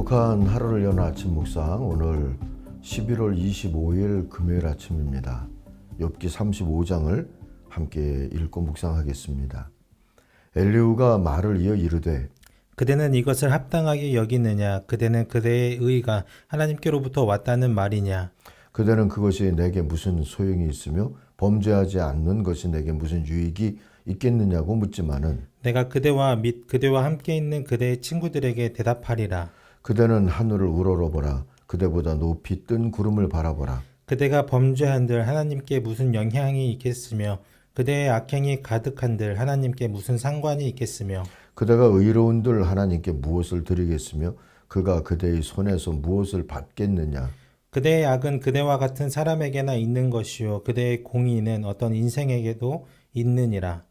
행복한 하루를 여는 아침 묵상 오늘 11월 25일 금요일 아침입니다. 욥기 35장을 함께 읽고 묵상하겠습니다. 엘리우가 말을 이어 이르되 그대는 이것을 합당하게 여기느냐? 그대는 그대의 의가 하나님께로부터 왔다는 말이냐? 그대는 그것이 내게 무슨 소용이 있으며 범죄하지 않는 것이 내게 무슨 유익이 있겠느냐고 묻지만은 내가 그대와 및 그대와 함께 있는 그대의 친구들에게 대답하리라. 그대는 하늘을 우러러보라. 그대보다 높이 뜬 구름을 바라보라. 그대가 범죄한들 하나님께 무슨 영향이 있겠으며 그대의 악행이 가득한들 하나님께 무슨 상관이 있겠으며? 그대가 의로운들 하나님께 무엇을 드리겠으며 그가 그대의 손에서 무엇을 받겠느냐? 그대의 악은 그대와 같은 사람에게나 있는 것이요 그대의 공의는 어떤 인생에게도 있느니라.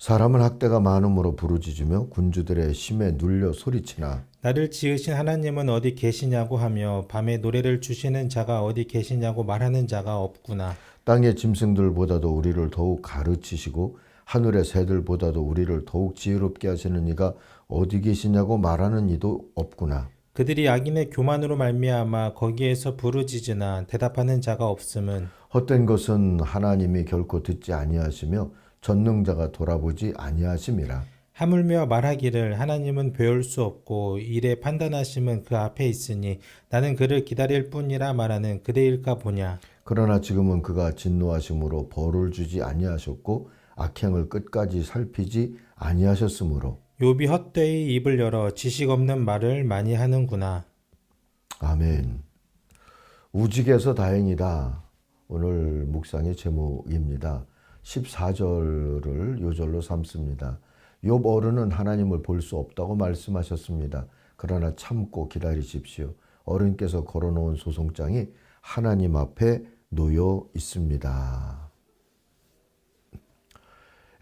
사람은 학대가 많음으로 부르짖으며 군주들의 심에 눌려 소리치나 나를 지으신 하나님은 어디 계시냐고 하며 밤에 노래를 주시는 자가 어디 계시냐고 말하는 자가 없구나. 땅의 짐승들보다도 우리를 더욱 가르치시고 하늘의 새들보다도 우리를 더욱 지혜롭게 하시는 이가 어디 계시냐고 말하는 이도 없구나. 그들이 악인의 교만으로 말미암아 거기에서 부르짖으나 대답하는 자가 없음은 헛된 것은 하나님이 결코 듣지 아니하시며 전능자가 돌아보지 아니하심이라. 하물며 말하기를 하나님은 배울 수 없고 일에 판단하심은 그 앞에 있으니 나는 그를 기다릴 뿐이라 말하는 그대일까 보냐. 그러나 지금은 그가 진노하심으로 벌을 주지 아니하셨고 악행을 끝까지 살피지 아니하셨으므로 욥이 헛되이 입을 열어 지식 없는 말을 많이 하는구나. 아멘. 우직에서 다행이다. 오늘 묵상의 제목입니다. 14절을 요절로 삼습니다. 욥 어른은 하나님을 볼 수 없다고 말씀하셨습니다. 그러나 참고 기다리십시오. 어른께서 걸어놓은 소송장이 하나님 앞에 놓여 있습니다.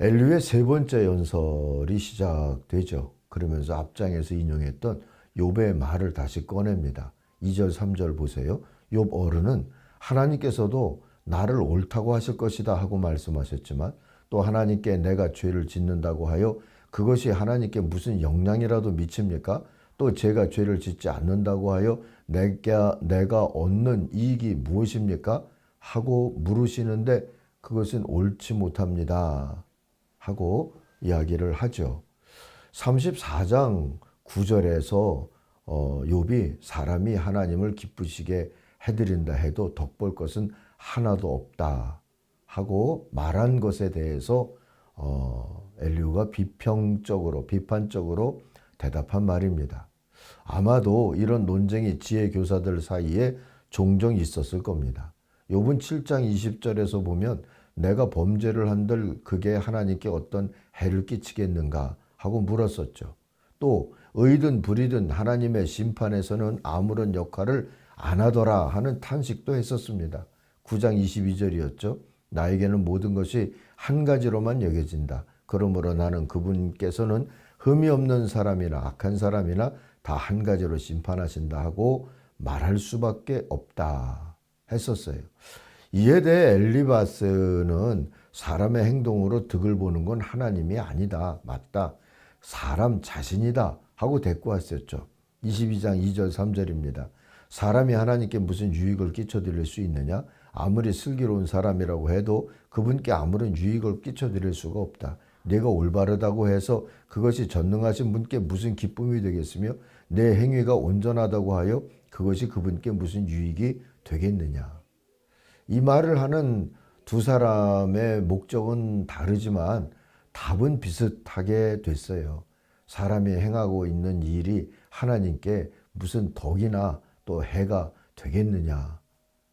엘리의 세 번째 연설이 시작되죠. 그러면서 앞장에서 인용했던 욥의 말을 다시 꺼냅니다. 2절, 3절 보세요. 욥 어른은 하나님께서도 나를 옳다고 하실 것이다 하고 말씀하셨지만 또 하나님께 내가 죄를 짓는다고 하여 그것이 하나님께 무슨 영향이라도 미칩니까? 또 제가 죄를 짓지 않는다고 하여 내가, 내가 얻는 이익이 무엇입니까? 하고 물으시는데 그것은 옳지 못합니다. 하고 이야기를 하죠. 34장 9절에서 어, 욥이 사람이 하나님을 기쁘시게 해드린다 해도 덕볼 것은 하나도 없다 하고 말한 것에 대해서 어, 엘리우가 비평적으로 비판적으로 대답한 말입니다. 아마도 이런 논쟁이 지혜 교사들 사이에 종종 있었을 겁니다. 욥은 7장 20절에서 보면 내가 범죄를 한들 그게 하나님께 어떤 해를 끼치겠는가 하고 물었었죠. 또 의든 불이든 하나님의 심판에서는 아무런 역할을 안 하더라 하는 탄식도 했었습니다. 9장 22절이었죠. 나에게는 모든 것이 한 가지로만 여겨진다. 그러므로 나는 그분께서는 흠이 없는 사람이나 악한 사람이나 다 한 가지로 심판하신다 하고 말할 수밖에 없다 했었어요. 이에 대해 엘리바스는 사람의 행동으로 득을 보는 건 하나님이 아니다. 맞다. 사람 자신이다. 하고 대꾸하셨죠. 22장 2절 3절입니다. 사람이 하나님께 무슨 유익을 끼쳐드릴 수 있느냐? 아무리 슬기로운 사람이라고 해도 그분께 아무런 유익을 끼쳐드릴 수가 없다. 내가 올바르다고 해서 그것이 전능하신 분께 무슨 기쁨이 되겠으며 내 행위가 온전하다고 하여 그것이 그분께 무슨 유익이 되겠느냐. 이 말을 하는 두 사람의 목적은 다르지만 답은 비슷하게 됐어요. 사람이 행하고 있는 일이 하나님께 무슨 덕이나 또 해가 되겠느냐.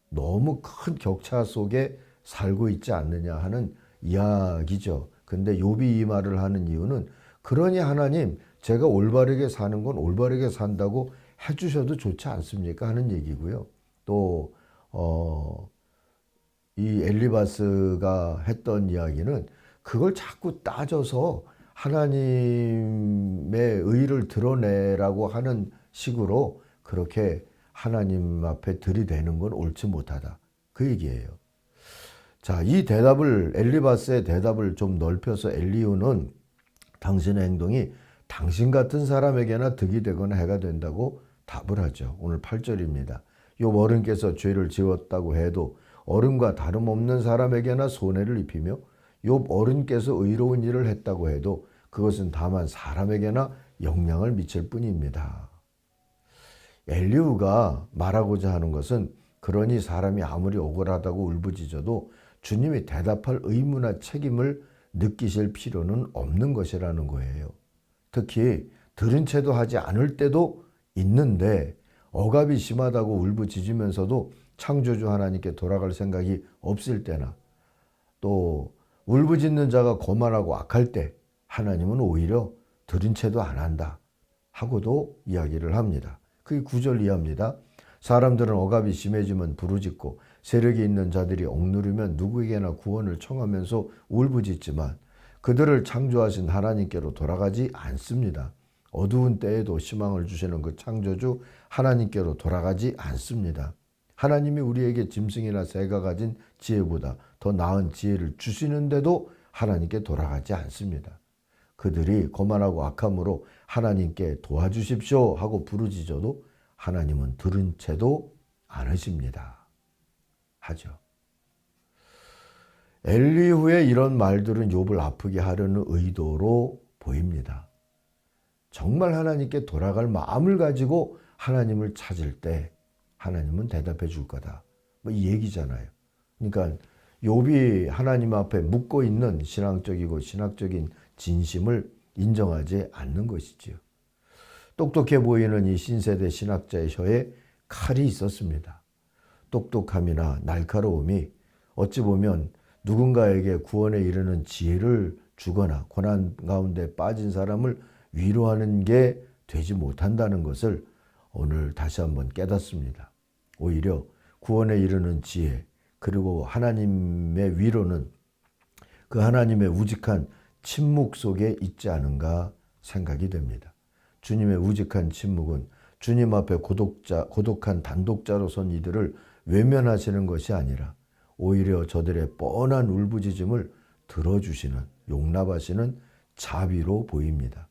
너무 큰 격차 속에 살고 있지 않느냐 하는 이야기죠. 근데 욥이 이 말을 하는 이유는 그러니 하나님 제가 올바르게 사는 건 올바르게 산다고 해주셔도 좋지 않습니까 하는 얘기고요. 또 어, 이 엘리바스가 했던 이야기는 그걸 자꾸 따져서 하나님의 의를 드러내라고 하는 식으로 그렇게 하나님 앞에 들이대는 건 옳지 못하다. 그 얘기예요. 자, 이 대답을, 엘리바스의 대답을 좀 넓혀서 엘리우는 당신의 행동이 당신 같은 사람에게나 득이 되거나 해가 된다고 답을 하죠. 오늘 8절입니다. 욥 어른께서 죄를 지었다고 해도 어른과 다름없는 사람에게나 손해를 입히며 욥 어른께서 의로운 일을 했다고 해도 그것은 다만 사람에게나 영향을 미칠 뿐입니다. 엘리우가 말하고자 하는 것은 그러니 사람이 아무리 억울하다고 울부짖어도 주님이 대답할 의무나 책임을 느끼실 필요는 없는 것이라는 거예요. 특히 들은 채도 하지 않을 때도 있는데 억압이 심하다고 울부짖으면서도 창조주 하나님께 돌아갈 생각이 없을 때나 또 울부짖는 자가 거만하고 악할 때 하나님은 오히려 들은 채도 안 한다 하고도 이야기를 합니다. 그게 구절 이하입니다. 사람들은 억압이 심해지면 부르짖고 세력이 있는 자들이 억누르면 누구에게나 구원을 청하면서 울부짖지만 그들을 창조하신 하나님께로 돌아가지 않습니다. 어두운 때에도 희망을 주시는 그 창조주 하나님께로 돌아가지 않습니다. 하나님이 우리에게 짐승이나 새가 가진 지혜보다 더 나은 지혜를 주시는데도 하나님께 돌아가지 않습니다. 그들이 거만하고 악함으로 하나님께 도와주십시오 하고 부르짖어도 하나님은 들은 채도 않으십니다. 하죠. 엘리후의 이런 말들은 욥을 아프게 하려는 의도로 보입니다. 정말 하나님께 돌아갈 마음을 가지고 하나님을 찾을 때 하나님은 대답해 줄 거다. 뭐 이 얘기잖아요. 그러니까 욥이 하나님 앞에 묻고 있는 신앙적이고 신학적인 진심을 인정하지 않는 것이지요. 똑똑해 보이는 이 신세대 신학자의 혀에 칼이 있었습니다. 똑똑함이나 날카로움이 어찌 보면 누군가에게 구원에 이르는 지혜를 주거나 고난 가운데 빠진 사람을 위로하는 게 되지 못한다는 것을 오늘 다시 한번 깨닫습니다. 오히려 구원에 이르는 지혜 그리고 하나님의 위로는 그 하나님의 우직한 침묵 속에 있지 않은가 생각이 됩니다. 주님의 우직한 침묵은 주님 앞에 고독자, 고독한 단독자로 선 이들을 외면하시는 것이 아니라 오히려 저들의 뻔한 울부짖음을 들어주시는 용납하시는 자비로 보입니다.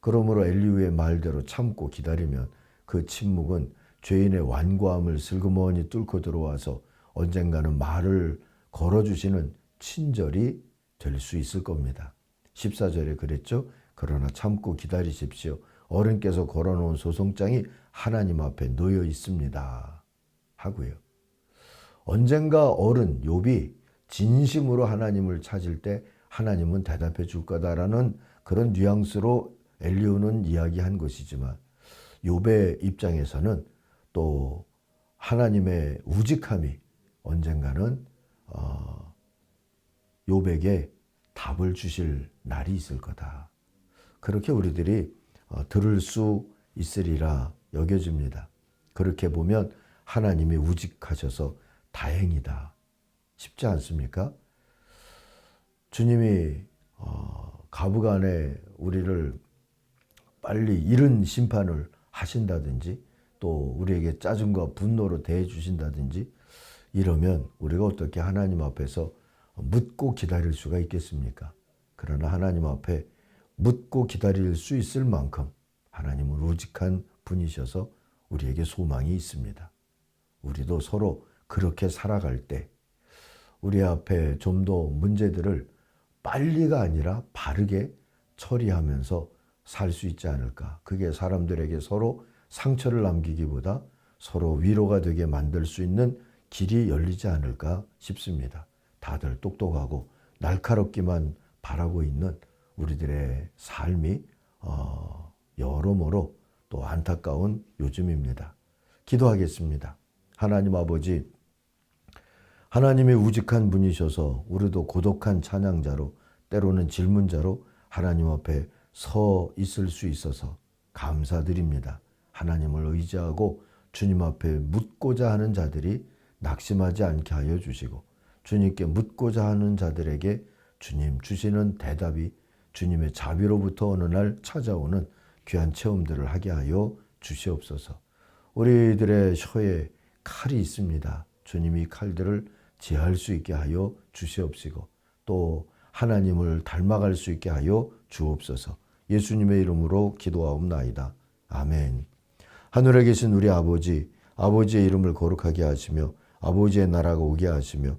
그러므로 엘리우의 말대로 참고 기다리면 그 침묵은 죄인의 완고함을 슬그머니 뚫고 들어와서 언젠가는 말을 걸어주시는 친절이 될 수 있을 겁니다. 14절에 그랬죠. 그러나 참고 기다리십시오. 어른께서 걸어놓은 소송장이 하나님 앞에 놓여 있습니다. 하고요. 언젠가 어른 욥이 진심으로 하나님을 찾을 때 하나님은 대답해 줄 거다라는 그런 뉘앙스로 엘리오는 이야기한 것이지만 욥의 입장에서는 또 하나님의 우직함이 언젠가는 어, 욥에게 답을 주실 날이 있을 거다. 그렇게 우리들이 어, 들을 수 있으리라 여겨집니다. 그렇게 보면 하나님이 우직하셔서 다행이다. 쉽지 않습니까? 주님이 어, 가부간에 우리를 빨리 이른 심판을 하신다든지 또 우리에게 짜증과 분노로 대해 주신다든지 이러면 우리가 어떻게 하나님 앞에서 묻고 기다릴 수가 있겠습니까? 그러나 하나님 앞에 묻고 기다릴 수 있을 만큼 하나님은 우직한 분이셔서 우리에게 소망이 있습니다. 우리도 서로 그렇게 살아갈 때 우리 앞에 좀 더 문제들을 빨리가 아니라 바르게 처리하면서 살 수 있지 않을까. 그게 사람들에게 서로 상처를 남기기보다 서로 위로가 되게 만들 수 있는 길이 열리지 않을까 싶습니다. 다들 똑똑하고 날카롭기만 바라고 있는 우리들의 삶이 어, 여러모로 또 안타까운 요즘입니다. 기도하겠습니다. 하나님 아버지, 하나님의 우직한 분이셔서 우리도 고독한 찬양자로 때로는 질문자로 하나님 앞에 서 있을 수 있어서 감사드립니다. 하나님을 의지하고 주님 앞에 묻고자 하는 자들이 낙심하지 않게 하여 주시고 주님께 묻고자 하는 자들에게 주님 주시는 대답이 주님의 자비로부터 어느 날 찾아오는 귀한 체험들을 하게 하여 주시옵소서. 우리들의 혀에 칼이 있습니다. 주님이 칼들을 제할 수 있게 하여 주시옵시고 또 하나님을 닮아갈 수 있게 하여 주옵소서. 예수님의 이름으로 기도하옵나이다. 아멘. 하늘에 계신 우리 아버지, 아버지의 이름을 거룩하게 하시며 아버지의 나라가 오게 하시며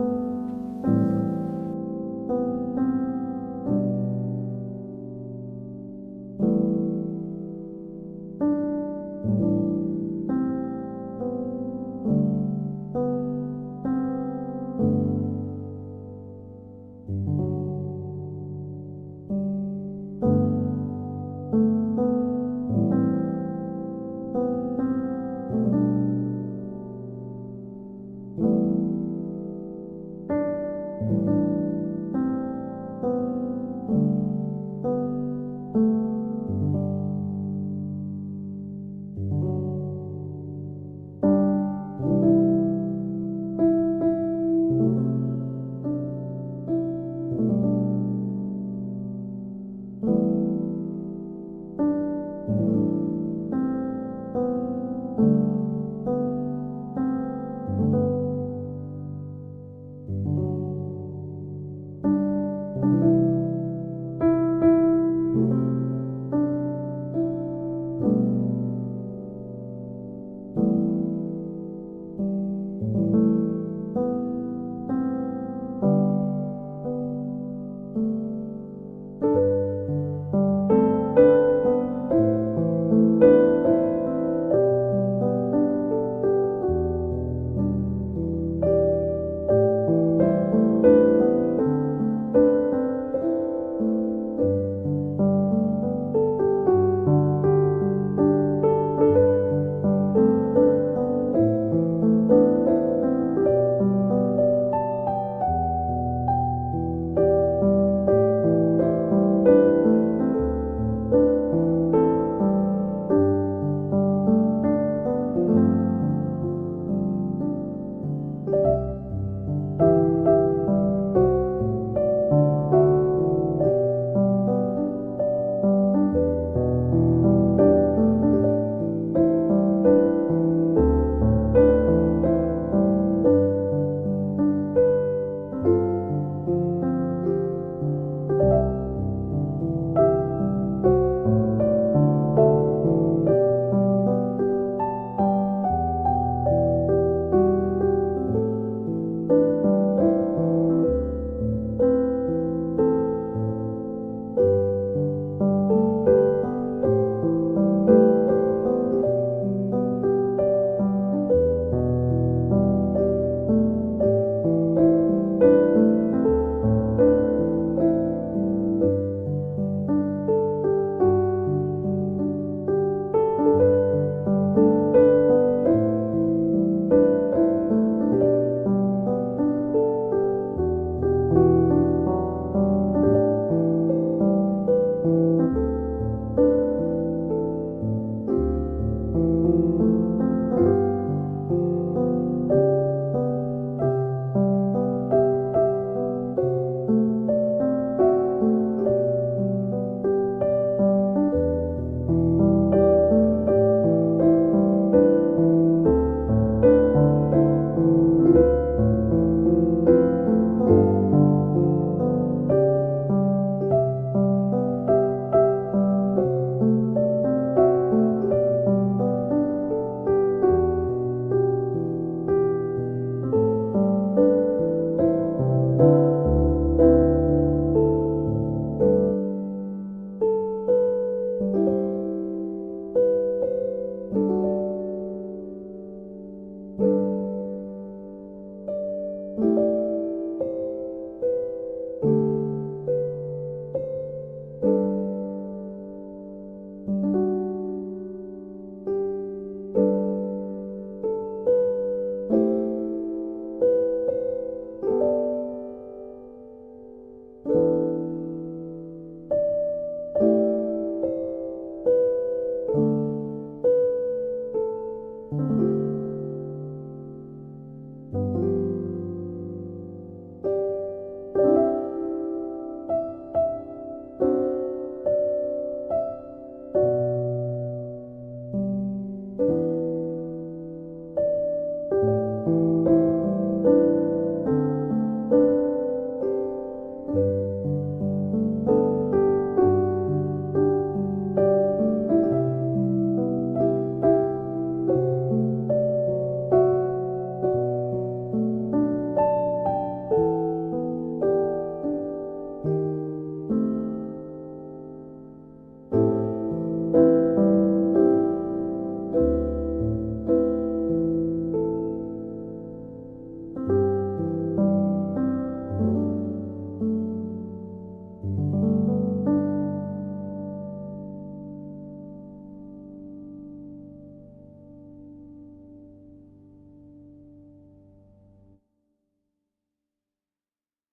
you